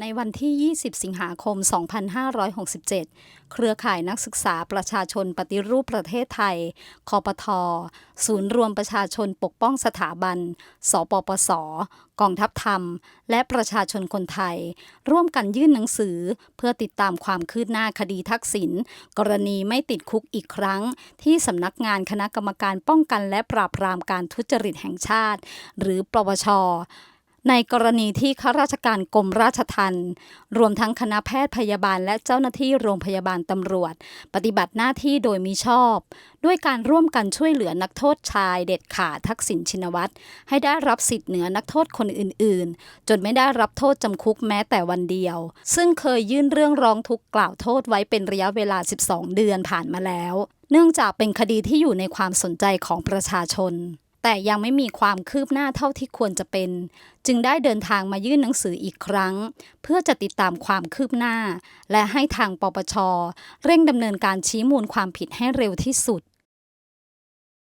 ในวันที่ 20 สิงหาคม 2567 เครือข่ายนักศึกษาประชาชนปฏิรูปประเทศไทย คอปท ศูนย์รวมประชาชนปกป้องสถาบัน สปปส กองทัพธรรม และประชาชนคนไทย ร่วมกันยื่นหนังสือเพื่อติดตามความคืบหน้าคดีทักษิณ กรณีไม่ติดคุกอีกครั้ง ที่สำนักงานคณะกรรมการป้องกันและปราบปรามการทุจริตแห่งชาติ หรือปปช ในกรณีที่ข้าราชการกรมราชทัณฑ์รวมทั้งคณะแพทย์พยาบาล และเจ้าหน้าที่โรงพยาบาลตำรวจ ปฏิบัติหน้าที่โดยมิชอบ ด้วยการร่วมกันช่วยเหลือนักโทษชายเด็ดขาดทักษิณชินวัตรให้ได้รับสิทธิ์เหนือนักโทษคนอื่น ๆ จนไม่ได้รับโทษจำคุกแม้แต่วันเดียว ซึ่งเคยยื่นเรื่องร้องทุกข์กล่าวโทษไว้เป็นระยะเวลา 12 เดือนผ่านมาแล้ว เนื่องจากเป็นคดีที่อยู่ในความสนใจของประชาชน แต่ยังไม่มีความคืบหน้าเท่าที่ควรจะเป็น จึงได้เดินทางมายื่นหนังสืออีกครั้ง เพื่อจะติดตามความคืบหน้า และให้ทางปปช เร่งดำเนินการชี้มูลความผิดให้เร็วที่สุด